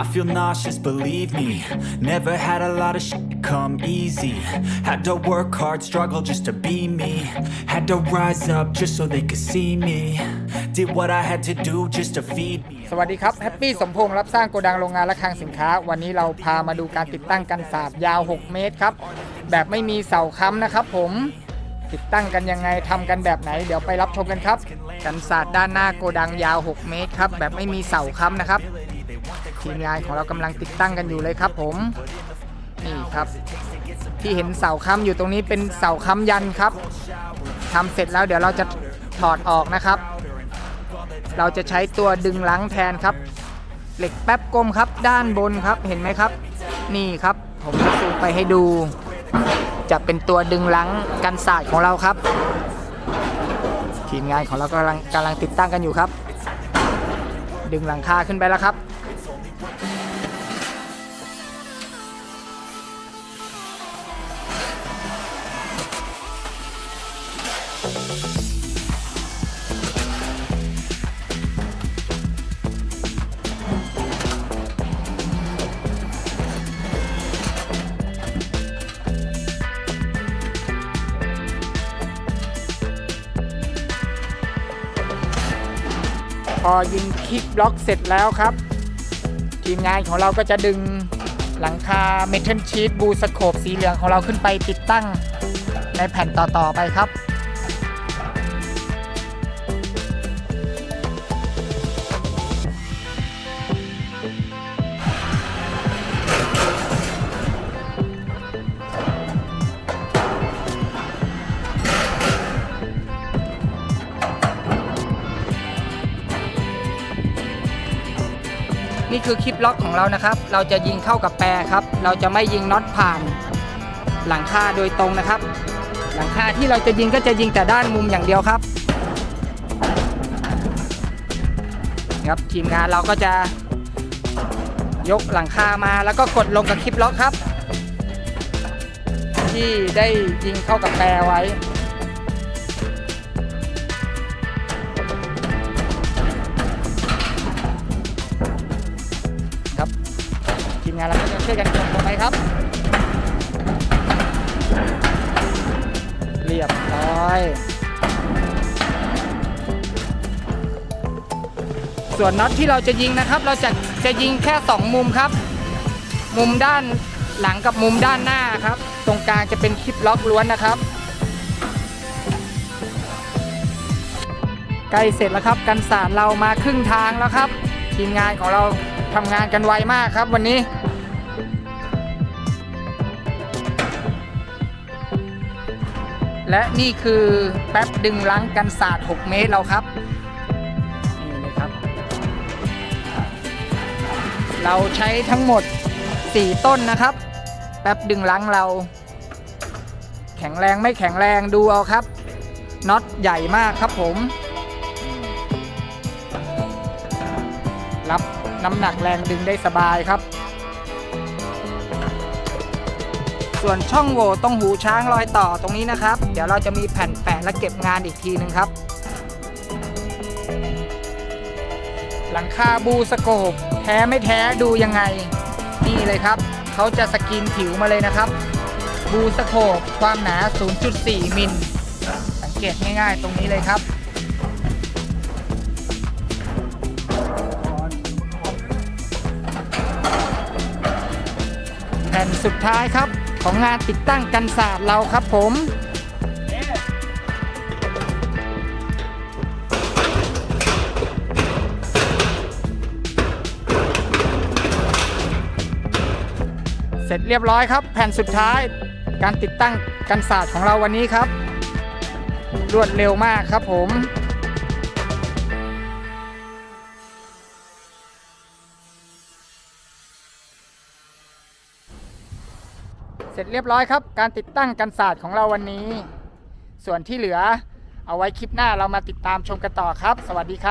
I feel nauseous, believe me. Never had a lot of shit come easy. Had to work hard, struggle just to be me. Had to rise up just so they could see me. Did what I had to do just to feed me. สวัสดีครับแฮปปี้สมพงษ์รับสร้างโกดังโรงงานและคลังสินค้า วันนี้เราพามาดูการติดตั้งกันศาสตร์ยาว 6 เมตรครับ แบบไม่มีเสาค้ำนะครับผมติดตั้งกันยังไงทำกันแบบไหน เดี๋ยวไปรับชมกันครับ กันศาสตร์ด้านหน้าโกดังยาว 6 เมตรครับ แบบไม่มีเสาค้ำนะครับ ทีมงานของเรากำลังติดตั้งกันอยู่เลยครับผม นี่ครับ ที่เห็นเสาค้ำอยู่ตรงนี้เป็นเสาค้ำยันครับทำเสร็จแล้วเดี๋ยวเราจะถอดออกนะครับ เราจะใช้ตัวดึงหลังแทนครับ เหล็กแป๊บกลมครับด้านบนครับเห็นไหมครับ นี่ครับผมจะซูมไปให้ดู จะเป็นตัวดึงหลังกันศาสตร์ของเราครับ ทีมงานของเรากำลังกำลังติดตั้งกันอยู่ครับ ดึงหลังคาขึ้นไปแล้วครับ อยิงคลิกบล็อกเสร็จแล้วครับ ทีมงานของเราก็จะดึงหลังคาเมทัลชีตบูสโคปสีเหลืองของเราขึ้นไปติดตั้งในแผ่นต่อๆไปครับ นี่คือคลิปล็อกของเรานะครับ เราจะยิงเข้ากับแปรครับ เราจะไม่ยิงน็อตผ่านหลังคาโดยตรงนะครับ หลังคาที่เราจะยิงก็จะยิงแต่ด้านมุมอย่างเดียวครับ ครับทีมงานเราก็จะยกหลังคามาแล้วก็กดลงกับคลิปล็อกครับ ที่ได้ยิงเข้ากับแปรไว้ ครับทีมงานเราก็จะช่วยกันกดลงไปครับ เรียบร้อยส่วนน็อตที่เราจะยิงนะครับ เราจะจะยิงแค่ 2 มุมครับ มุมด้านหลังกับมุมด้านหน้าครับ ตรงกลางจะเป็นคลิปล็อกล้วนนะครับใกล้เสร็จแล้วครับ กันสารเรามาครึ่งทางแล้วครับ ทีมงานของเรา ทำงานกันไวมากครับวันนี้และนี่คือแป๊บดึงล้างกันศาสตร์ 6 เมตรเราครับ นี่เลยครับ เราใช้ทั้งหมด 4 ต้นนะครับ แป๊บดึงล้างเรา แข็งแรงไม่แข็งแรงดูเอาครับน็อตใหญ่มากครับผม รับ น้ำหนักแรงดึงได้สบายครับ ส่วนช่องโหว่ตรงหูช้างรอยต่อตรงนี้นะครับ เดี๋ยวเราจะมีแผ่นแปะและเก็บงานอีกทีหนึ่งครับ หลังคาบูสโคปแท้ไม่แท้ดูยังไง นี่เลยครับ เขาจะสกรีนผิวมาเลยนะครับบูสโคปความหนา 0.4 มิล สังเกตง่ายๆ ตรงนี้เลยครับ นสุดท้ายครับ ของงานติดตั้งกันศาสตร์เราครับผมเสร็จเรียบร้อยครับ แผ่นสุดท้ายการติดตั้งกันศาสตร์ของเราวันนี้ครับ รวดเร็วมากครับผม สร็จเรียบร้อยครับ การติดตั้งกันศาสตร์ของเราวันนี้ ส่วนที่เหลือเอาไว้คลิปหน้าเรามาติดตามชมกันต่อครับ สวัสดีครับ